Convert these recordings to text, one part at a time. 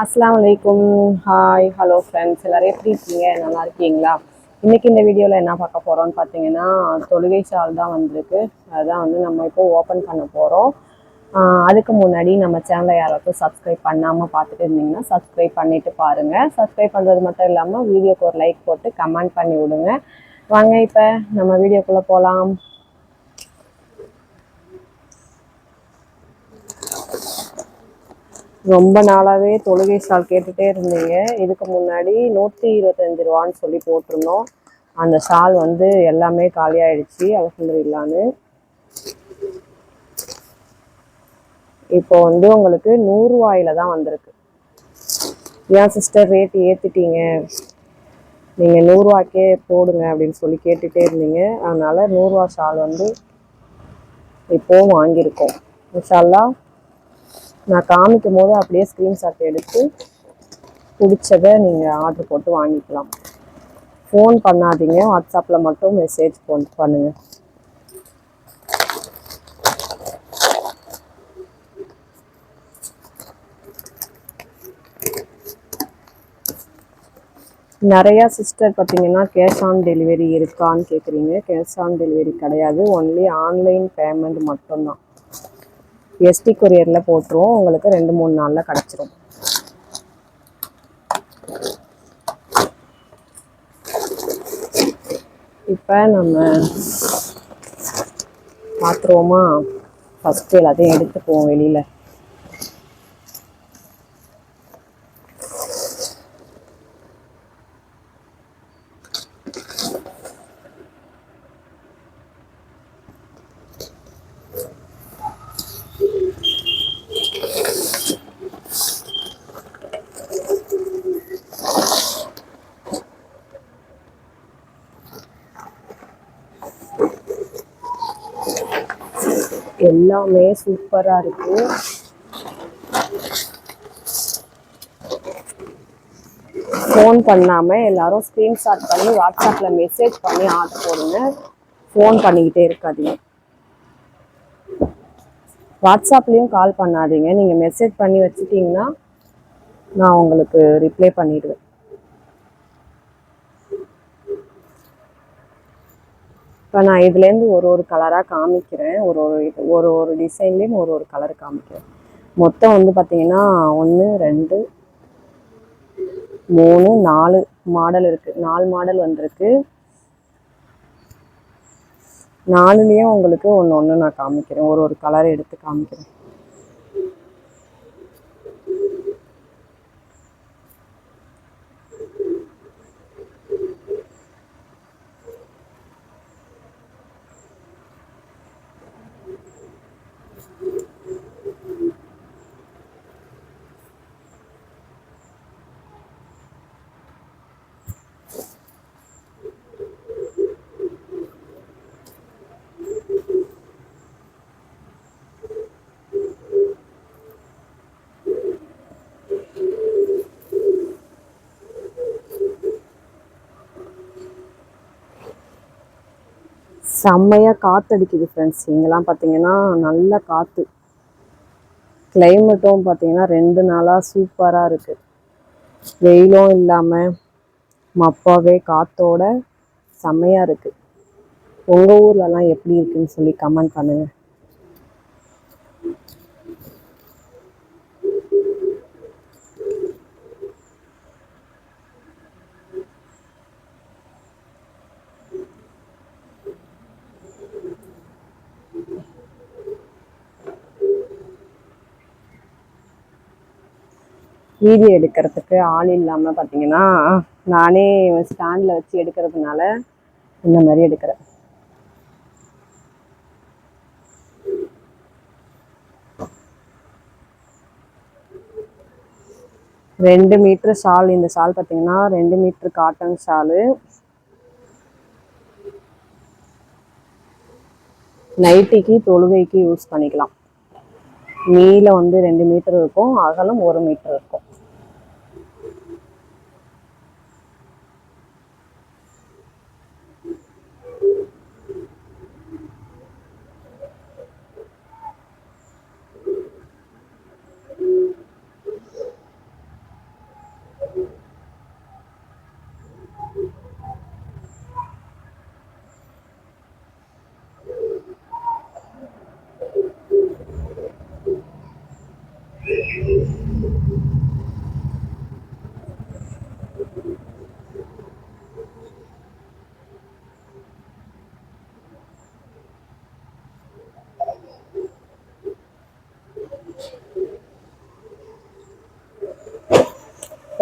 அஸ்லாம் வலைக்கும் hi hello friends எல்லாரும் எப்படி இருக்கீங்க? நல்லா இருக்கீங்களா? இன்றைக்கி இந்த வீடியோவில் என்ன பார்க்க போகிறோம்னு பார்த்தீங்கன்னா தொழுகை சால் தான் வந்திருக்கு. அதான் வந்து நம்ம இப்போ ஓப்பன் பண்ண போகிறோம் அதுக்கு முன்னாடி நம்ம சேனலை யாராச்சும் சப்ஸ்கிரைப் பண்ணாமல் பார்த்துட்டு இருந்தீங்கன்னா சப்ஸ்கிரைப் பண்ணிவிட்டு பாருங்கள் சப்ஸ்கிரைப் பண்ணுறது மட்டும் இல்லாமல் வீடியோக்கு ஒரு லைக் போட்டு கமெண்ட் பண்ணி விடுங்க. வாங்க இப்போ நம்ம வீடியோக்குள்ளே போகலாம் ரொம்ப நாளாகவே தொழுகை சால் கேட்டுகிட்டே இருந்தீங்க. இதுக்கு முன்னாடி நூற்றி இருபத்தஞ்சு ரூபான்னு சொல்லி போட்டிருந்தோம். அந்த ஷால் வந்து எல்லாமே காலியாயிடுச்சு. இல்லான்னு இப்போ வந்து உங்களுக்கு நூறுரூவாயில தான் வந்திருக்கு. ஏன் சிஸ்டர் ரேட் ஏற்றிட்டீங்க நீங்கள் நூறுரூவாக்கே போடுங்க அப்படின்னு சொல்லி கேட்டுகிட்டே இருந்தீங்க. அதனால் நூறுரூவா ஷால் வந்து இப்போவும் வாங்கியிருக்கோம். இன்ஷால்லா நான் காமிக்கும் போது அப்படியே ஸ்க்ரீன்ஷாட் எடுத்து பிடிச்சதை நீங்கள் ஆர்டர் போட்டு வாங்கிக்கலாம். ஃபோன் பண்ணாதீங்க. வாட்ஸ்அப்பில் மட்டும் மெசேஜ் ஃபோன் பண்ணுங்கள் நிறையா சிஸ்டர் பார்த்தீங்கன்னா கேஷ் ஆன் டெலிவரி இருக்கான்னு கேட்குறீங்க கேஷ் ஆன் டெலிவரி கிடையாது. ஒன்லி ஆன்லைன் பேமெண்ட் மட்டும்தான். எஸ்டி கொரியரில் போட்டுருவோம். உங்களுக்கு ரெண்டு மூணு நாளில் கிடச்சிரும். இப்போ நம்ம பார்த்துருவோமா ஃபஸ்ட்டு எல்லாத்தையும் எடுத்துக்குவோம் வெளியில். எல்லாமே சூப்பராக இருக்கு. ஃபோன் பண்ணாமல் எல்லாரும் ஸ்க்ரீன்ஷாட் பண்ணி வாட்ஸ்அப்பில் மெசேஜ் பண்ணி ஆர்டர் போடுங்க. ஃபோன் பண்ணிக்கிட்டே இருக்காதீங்க. வாட்ஸ்அப்லேயும் கால் பண்ணாதீங்க. நீங்கள் மெசேஜ் பண்ணி வச்சுட்டிங்கன்னா நான் உங்களுக்கு ரிப்ளை பண்ணிடுவேன். இப்போ நான் இதுலேருந்து ஒரு ஒரு கலராக காமிக்கிறேன். ஒரு ஒரு இது ஒரு ஒரு டிசைன்லேயும் ஒரு ஒரு கலர் காமிக்கிறேன். மொத்தம் வந்து பார்த்தீங்கன்னா ஒன்று ரெண்டு மூணு நாலு மாடல் இருக்குது நாலு மாடல் வந்திருக்கு. நாலுலேயும் உங்களுக்கு ஒன்று ஒன்று நான் காமிக்கிறேன். ஒரு ஒரு கலர் எடுத்து காமிக்கிறேன். செம்மையாக காற்றடிக்குது ஃப்ரெண்ட்ஸ் இங்கெல்லாம் பார்த்தீங்கன்னா நல்ல காற்று கிளைமேட்டும் பார்த்தீங்கன்னா ரெண்டு நாளாக சூப்பராக இருக்குது வெயிலும் இல்லாமல் மப்பாவே காற்றோட செம்மையாக இருக்குது உங்கள் ஊர்லலாம் எப்படி இருக்குன்னு சொல்லி கமெண்ட் பண்ணுங்கள் வீடியோ எடுக்கிறதுக்கு ஆள் இல்லாமல் பார்த்தீங்கன்னா நானே ஸ்டாண்டில் வச்சு எடுக்கிறதுனால இந்த மாதிரி எடுக்கிறேன். ரெண்டு மீட்ரு ஷால் இந்த ஷால் பார்த்தீங்கன்னா ரெண்டு மீட்ரு காட்டன் ஷாலு நைட்டிக்கு தொழுகைக்கு யூஸ் பண்ணிக்கலாம். நீளம் வந்து ரெண்டு மீட்டர் இருக்கும் அகலம் ஒரு மீட்டர் இருக்கும்.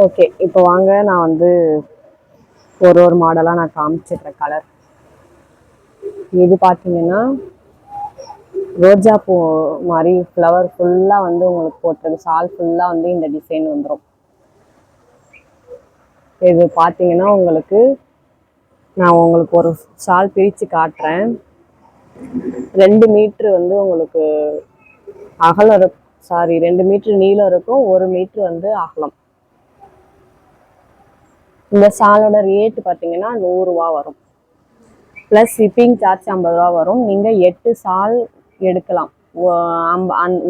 ஓகே இப்போ வாங்க நான் வந்து ஒரு ஒரு மாடலாக நான் காமிச்சிடுறேன் கலர் இது பார்த்தீங்கன்னா ரோஜா பூ மாதிரி ஃப்ளவர் ஃபுல்லாக வந்து உங்களுக்கு போட்டிருக்கு. சால் ஃபுல்லாக வந்து இந்த டிசைன் வந்துடும் இது பார்த்தீங்கன்னா உங்களுக்கு நான் உங்களுக்கு ஒரு ஷால் பிரித்து காட்டுறேன். ரெண்டு மீட்ரு வந்து உங்களுக்கு அகலம் இருக்கும் சாரி ரெண்டு மீட்ரு நீளம் இருக்கும் ஒரு மீட்ரு வந்து அகலம். இந்த ஷாலோட ரேட்டு பார்த்தீங்கன்னா நூறுரூவா வரும். ப்ளஸ் ஷிப்பிங் சார்ஜ் ஐம்பது ரூபா வரும். நீங்கள் எட்டு சால் எடுக்கலாம்.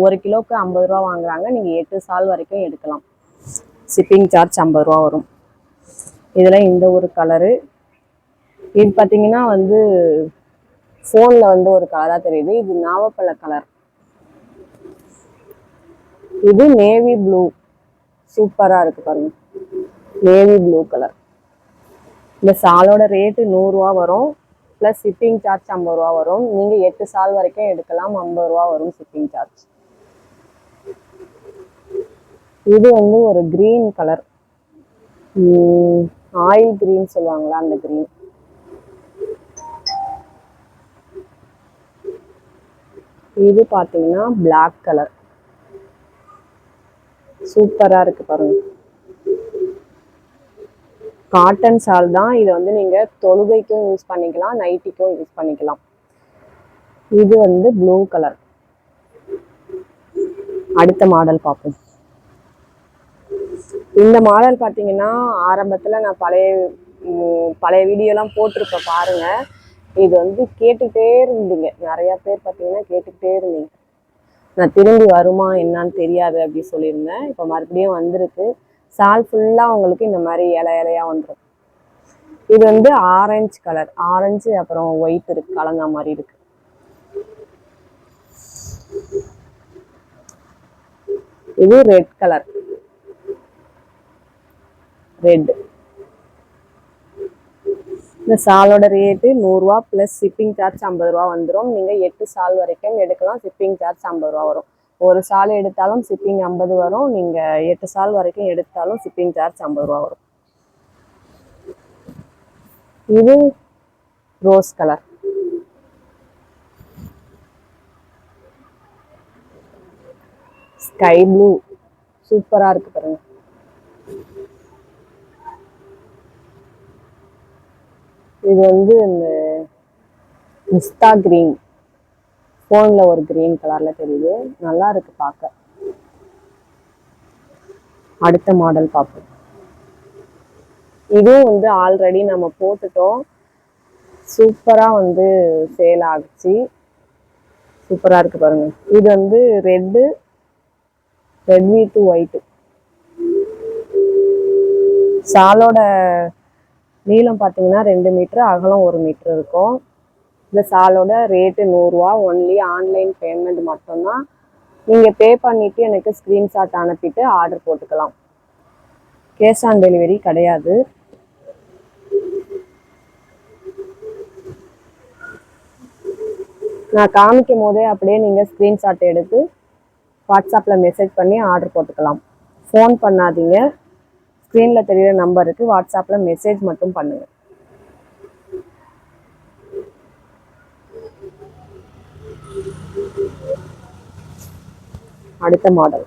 ஒரு கிலோவுக்கு ஐம்பது ரூபா வாங்குறாங்க. நீங்கள் எட்டு சால் வரைக்கும் எடுக்கலாம். ஷிப்பிங் சார்ஜ் ஐம்பது ரூபா வரும். இதில் இந்த ஒரு கலரு இது பார்த்தீங்கன்னா வந்து ஃபோனில் வந்து ஒரு கலராக தெரியுது. இது நாவப்பழ கலர் இது நேவி ப்ளூ சூப்பராக இருக்குது பாருங்கள் நேவி ப்ளூ கலர் இந்த சாலோட ரேட்டு நூறுரூவா வரும். ப்ளஸ் ஷிப்பிங் சார்ஜ் ஐம்பது ரூபா வரும். நீங்கள் எட்டு சால் வரைக்கும் எடுக்கலாம். ஐம்பது ரூபா வரும் ஷிப்பிங் சார்ஜ் இது வந்து ஒரு க்ரீன் கலர் ஆயில் க்ரீன் சொல்லுவாங்களா அந்த க்ரீன் இது பார்த்தீங்கன்னா பிளாக் கலர் சூப்பராக இருக்குது பாருங்கள் காட்டன் சால் தான். இதை வந்து நீங்கள் தொழுகைக்கும் யூஸ் பண்ணிக்கலாம் நைட்டிக்கும் யூஸ் பண்ணிக்கலாம். இது வந்து ப்ளூ கலர் அடுத்த மாடல் பார்ப்போம். இந்த மாடல் பார்த்தீங்கன்னா ஆரம்பத்தில் நான் பழைய பழைய வீடியோலாம் போட்டிருப்பேன் பாருங்கள் இது வந்து கேட்டுக்கிட்டே இருந்தீங்க. நிறையா பேர் பார்த்தீங்கன்னா கேட்டுக்கிட்டே இருந்தீங்க. நான் திரும்பி வருமா என்னான்னு தெரியாது அப்படி சொல்லியிருந்தேன். இப்போ மறுபடியும் வந்திருக்கு. சால் ஃபுல்லாக உங்களுக்கு இந்த மாதிரி இலை இலையாக வந்துடும் இது வந்து ஆரஞ்சு கலர் ஆரஞ்சு அப்புறம் ஒயிட் இருக்கு கலந்த மாதிரி இருக்கு. இது ரெட் கலர் ரெட் இந்த சாலோட ரேட்டு நூறுரூவா ப்ளஸ் ஷிப்பிங் சார்ஜ் ஐம்பது ரூபா வந்துடும் நீங்கள் எட்டு சால் வரைக்கும் எடுக்கலாம். ஷிப்பிங் சார்ஜ் ஐம்பது ரூபா வரும். ஒரு சால் எடுத்தாலும் ஷிப்பிங் ஐம்பது வரும். நீங்கள் எட்டு சால் வரைக்கும் எடுத்தாலும் சிப்பிங் சார்ஜ் ஐம்பது ரூபா வரும். இது ரோஸ் கலர் ஸ்கை ப்ளூ சூப்பராக இருக்கு பாருங்க. இது வந்து இந்த மிஸ்தா கிரீன் ஃபோனில் ஒரு கிரீன் கலரில் தெரியுது. நல்லா இருக்கு பார்க்க. அடுத்த மாடல் பார்ப்போம். இதுவும் வந்து ஆல்ரெடி நம்ம போட்டுட்டோம். சூப்பராக வந்து சேல் ஆகுச்சு. சூப்பராக இருக்கு பாருங்க. இது வந்து ரெட்டு ரெட் டு ஒயிட்டு சாலோட நீளம் பார்த்தீங்கன்னா ரெண்டு மீட்ரு அகலம் ஒரு மீட்ரு இருக்கும். இந்த சாலோட ரேட்டு நூறுரூவா ஒன்லி ஆன்லைன் பேமெண்ட் மட்டும்தான். நீங்கள் பே பண்ணிவிட்டு எனக்கு ஸ்க்ரீன்ஷாட் அனுப்பிட்டு ஆர்டர் போட்டுக்கலாம். கேஷ் ஆன் டெலிவரி கிடையாது. நான் காமிக்கும் போதே அப்படியே நீங்கள் ஸ்க்ரீன்ஷாட் எடுத்து வாட்ஸ்அப்பில் மெசேஜ் பண்ணி ஆர்டர் போட்டுக்கலாம். ஃபோன் பண்ணாதீங்க. ஸ்க்ரீனில் தெரிகிற நம்பருக்கு வாட்ஸ்அப்பில் மெசேஜ் மட்டும் பண்ணுங்கள் அடுத்த மாடல்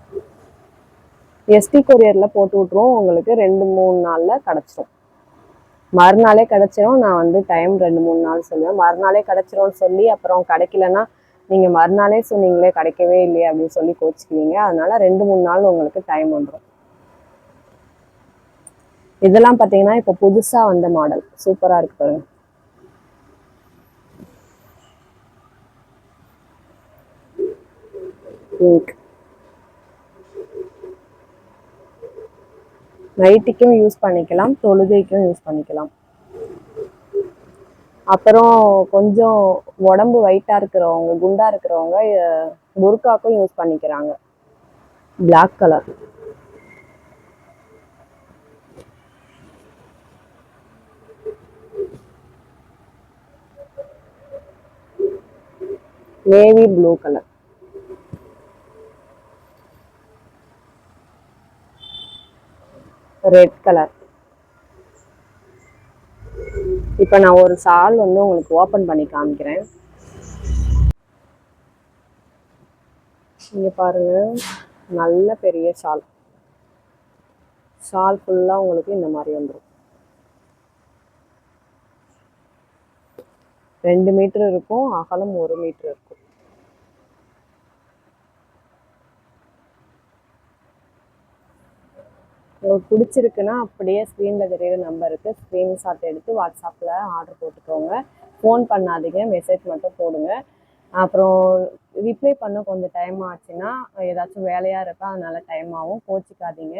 எஸ்டி கொரியரில் போட்டு விட்ருவோம் உங்களுக்கு ரெண்டு மூணு நாளில் கிடச்சிரும். மறுநாளே கிடச்சிரும். நான் வந்து டைம் ரெண்டு மூணு நாள் சொல்லுவேன். மறுநாளே கிடச்சிரும்னு சொல்லி அப்புறம் கிடைக்கலன்னா நீங்கள் மறுநாளே சொன்னீங்களே கிடைக்கவே இல்லையே அப்படின்னு சொல்லி கோச்சிக்குவீங்க. அதனால ரெண்டு மூணு நாள் உங்களுக்கு டைம் வந்துடும் இதெல்லாம் பார்த்தீங்கன்னா இப்போ புதுசாக வந்த மாடல் சூப்பராக இருக்கு பாருங்க. பிங்க் நைட்டுக்கும் யூஸ் பண்ணிக்கலாம் தொழுகைக்கும் யூஸ் பண்ணிக்கலாம். அப்புறம் கொஞ்சம் உடம்பு வெயிட்டாக இருக்கிறவங்க குண்டாக இருக்கிறவங்க புர்காக்கும் யூஸ் பண்ணிக்கிறாங்க. Black colour navy blue colour red colour இப்போ நான் ஒரு சால் வந்து உங்களுக்கு ஓப்பன் பண்ணி காமிக்கிறேன். இங்கே பாருங்க நல்ல பெரிய ஷால் ஷால் ஃபுல்லாக உங்களுக்கு இந்த மாதிரி வந்துடும் ரெண்டு மீட்டர் இருக்கும் அகலம் ஒரு மீட்டர் இருக்கும். உங்களுக்கு பிடிச்சிருக்குன்னா அப்படியே ஸ்க்ரீனில் தெரியுற நம்பருக்கு ஸ்க்ரீன்ஷாட் எடுத்து வாட்ஸ்அப்பில் ஆர்டர் போட்டுக்கோங்க. ஃபோன் பண்ணாதீங்க மெசேஜ் மட்டும் போடுங்க. அப்புறம் ரிப்ளை பண்ண கொஞ்சம் டைம் ஆச்சுன்னா ஏதாச்சும் வேலையாக இருக்கா அதனால் டைம் ஆகும் கோச்சிக்காதீங்க.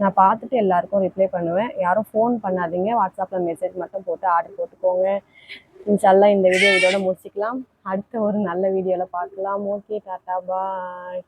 நான் பார்த்துட்டு எல்லாருக்கும் ரிப்ளை பண்ணுவேன். யாரும் ஃபோன் பண்ணாதீங்க வாட்ஸ்அப்பில் மெசேஜ் மட்டும் போட்டு ஆர்டர் போட்டுக்கோங்க. இன்ஷால்லா இந்த வீடியோ இதோட முடிச்சுக்கலாம். அடுத்த ஒரு நல்ல வீடியோவில் பார்க்கலாம். ஓகே டாட்டா பாய்